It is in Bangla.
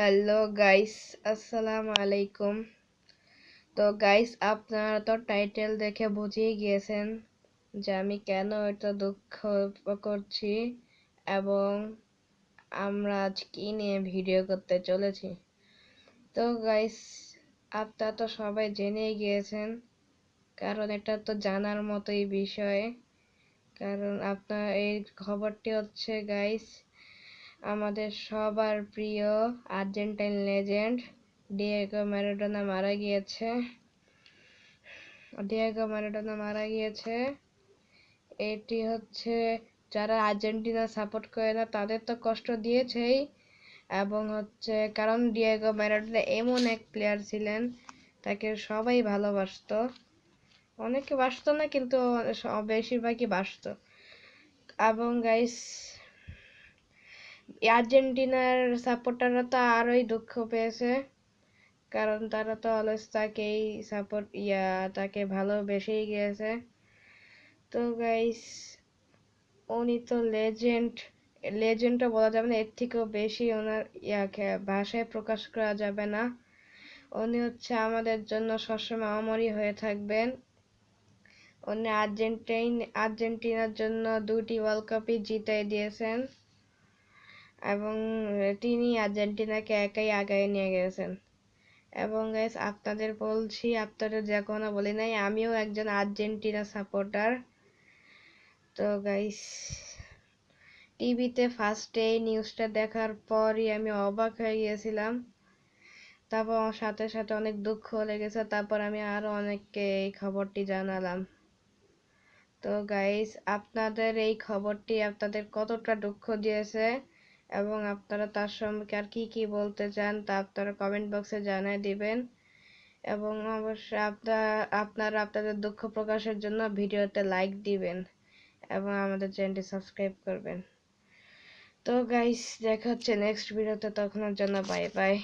হ্যালো গাইস আসসালামু আলাইকুম তো গাইস আপনারা তো টাইটেল দেখে বুঝেই গিয়েছেন যে আমি কেন এটা দুঃখ করছি এবং আমরা আজ কি নিয়ে ভিডিও করতে চলেছি। তো গাইস আপনারা তো সবাই জেনেই গিয়েছেন, কারণ এটা তো জানার মতোই বিষয়। কারণ আপনার এই খবরটি হচ্ছে গাইস আমাদের সবার প্রিয় আর্জেন্টাইন লেজেন্ড ডিয়েগো ম্যারাডোনা মারা গিয়েছে। ডিয়েগো ম্যারাডোনা মারা গিয়েছে। এটি হচ্ছে যারা আর্জেন্টিনা সাপোর্ট করে না, তাদের তো কষ্ট দিয়েছেই। এবং হচ্ছে কারণ ডিয়েগো ম্যারাডোনা এমন এক প্লেয়ার ছিলেন, তাকে সবাই ভালোবাসত। অনেকে বাসত না, কিন্তু বেশিরভাগই বাসত। এবং গাইস আর্জেন্টিনার সাপোর্টাররা তো আরোই দুঃখ পেয়েছে। কারণ তারা তো অলওয়েজ তাকেই সাপোর্ট ইয়া, তাকে ভালোবেসেই গিয়েছে তো গাইস উনি তো লেজেন্ড লেজেন্ডটা বলা যাবে না, এর থেকেও বেশি ওনার ইয়াকে ভাষায় প্রকাশ করা যাবে না। উনি হচ্ছে আমাদের জন্য সবসময় অমরই হয়ে থাকবেন। উনি আর্জেন্টাইন, আর্জেন্টিনার জন্য দুটি ওয়ার্ল্ড কাপই জিতাই দিয়েছেন। এবং তিনি আর্জেন্টিনাকে একাই আগায় নিয়ে গেছেন। এবং গাইস আপনাদের বলছি, আপনাদের যে কোনো বলি নাই, আমিও একজন আর্জেন্টিনা সাপোর্টার। তো গাইস টিভিতে ফার্স্টে এই নিউজটা দেখার পরই আমি অবাক হয়ে গিয়েছিলাম। তারপর আমার সাথে সাথে অনেক দুঃখ লেগেছে, তারপর আমি আরও অনেককে এই খবরটি জানালাম। তো গাইস আপনাদের এই খবরটি আপনাদের কতটা দুঃখ দিয়েছে? এবং আপনারা তার সম্পর্কে আর কী কী বলতে চান তা আপনারা কমেন্ট বক্সে জানিয়ে দিবেন। এবং অবশ্যই আপনার আপনারা আপনাদের দুঃখ প্রকাশের জন্য ভিডিওতে লাইক দিবেন এবং আমাদের চ্যানেলটি সাবস্ক্রাইব করবেন। তো গাইস দেখা হচ্ছে নেক্সট ভিডিওতে তখনের জন্য বাই বাই